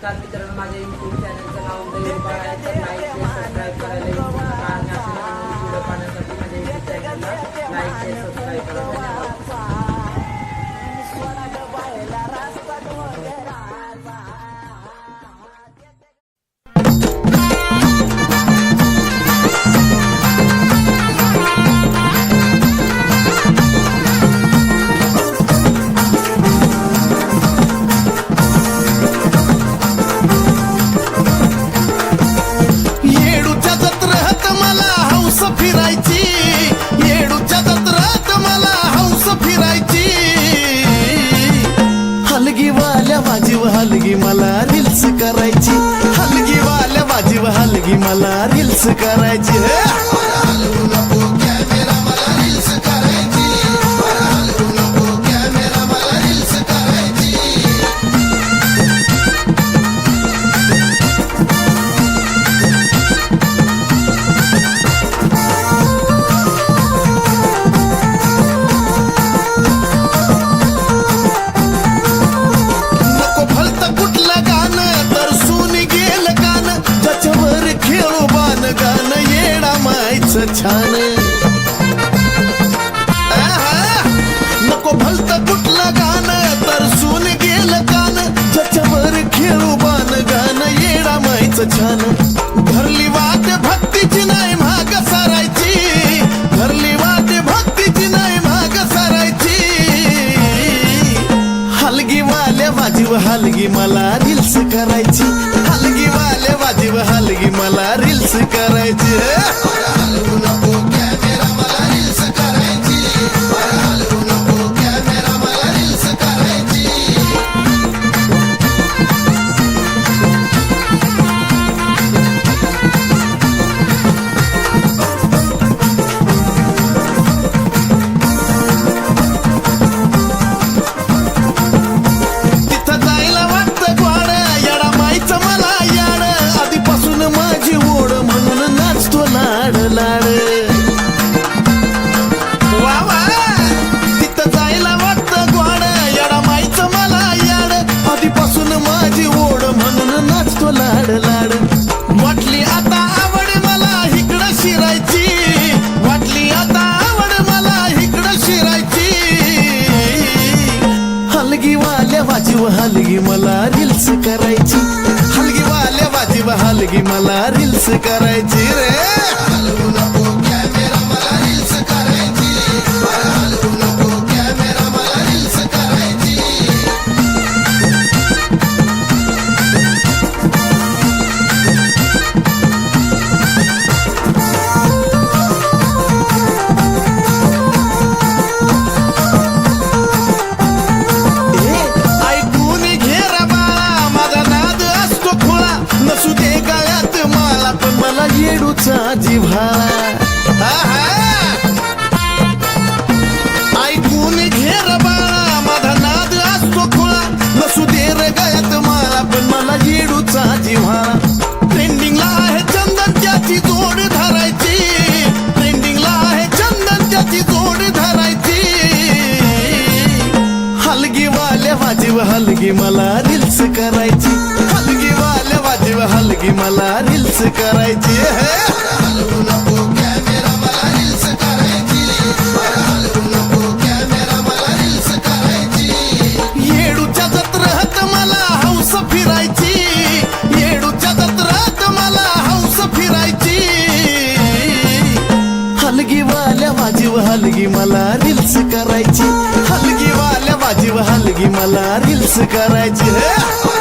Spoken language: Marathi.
नमस्कार मित्रांनो माझ्या युट्यूब चॅनलचं नाव दैव बाळ आहे. लाईक सबस्क्राईब करायला पाहण्यासाठी माझ्या युट्यूब चॅनलला लाईक सबस्क्राईब करा वाल्या हलगी मला रील्स करायची. हलगी वाल्या भाजीव हलगी मला रील्स करायची. वाजीव हलगी मला रील्स करायची. हलगी वाले वाजीव हलगी मला रील्स करायची. हलगी मला रील्स करायची. हलगी वाल्या वाजीव हलगी मला रील्स करायची रे. येडूचा जिव्हाळा ऐकून घेर बाळा माझा नाद असतो खुळा. नसू दे रे गळ्यात मला पण मला येडूचा जिव्हाळा ट्रेंडिंगला आहे चंदन त्याची जोड धरायची. ट्रेंडिंगला आहे चंदन त्याची जोड धरायची. हलगी वाल्या माझी हलगी मला दिलस करायची. हलगी मला रील्स करायची. हलवू नको कॅमेरा मला रील्स करायची हलवू नको कॅमेरा मला रील्स करायची येडूच्या जत्रेत मला हौस फिरायची. येडूच्या जत्रेत मला हौस फिरायची. हलगी वाल्या वाजीव हलगी मला रील्स करायची. हलगी वाल्या वाजीव हलगी मला रील्स करायची.